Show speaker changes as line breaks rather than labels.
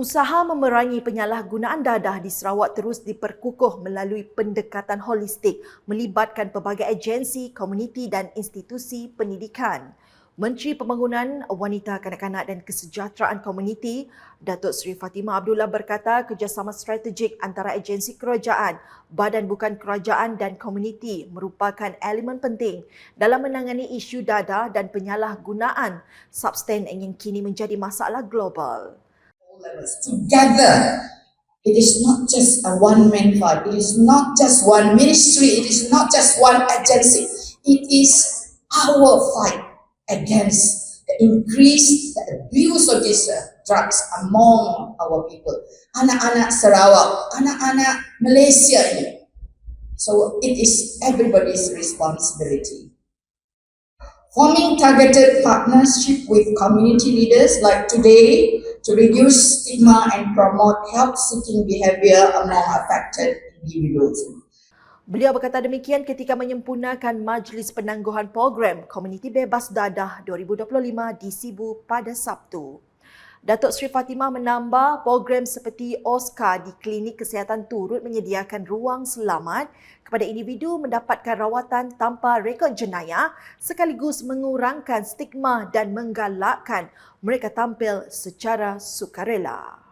Usaha memerangi penyalahgunaan dadah di Sarawak terus diperkukuh melalui pendekatan holistik melibatkan pelbagai agensi, komuniti dan institusi pendidikan. Menteri Pembangunan Wanita Kanak-kanak dan Kesejahteraan Komuniti, Datuk Seri Fatimah Abdullah berkata kerjasama strategik antara agensi kerajaan, badan bukan kerajaan dan komuniti merupakan elemen penting dalam menangani isu dadah dan penyalahgunaan substan yang kini menjadi masalah global.
Levels together. It is not just a one man fight. It is not just one ministry. It is not just one agency. It is our fight against the increase, the abuse of these uh, drugs among our people. Anak-anak Sarawak, anak-anak Malaysia. So it is everybody's responsibility. Forming targeted partnership with community leaders like today to reduce stigma and promote help-seeking behavior among affected individuals.
Beliau berkata demikian ketika menyempurnakan Majlis Penangguhan Program Komuniti Bebas Dadah 2025 di Sibu pada Sabtu. Datuk Seri Fatimah menambah program seperti OSCA di klinik kesihatan turut menyediakan ruang selamat kepada individu mendapatkan rawatan tanpa rekod jenayah sekaligus mengurangkan stigma dan menggalakkan mereka tampil secara sukarela.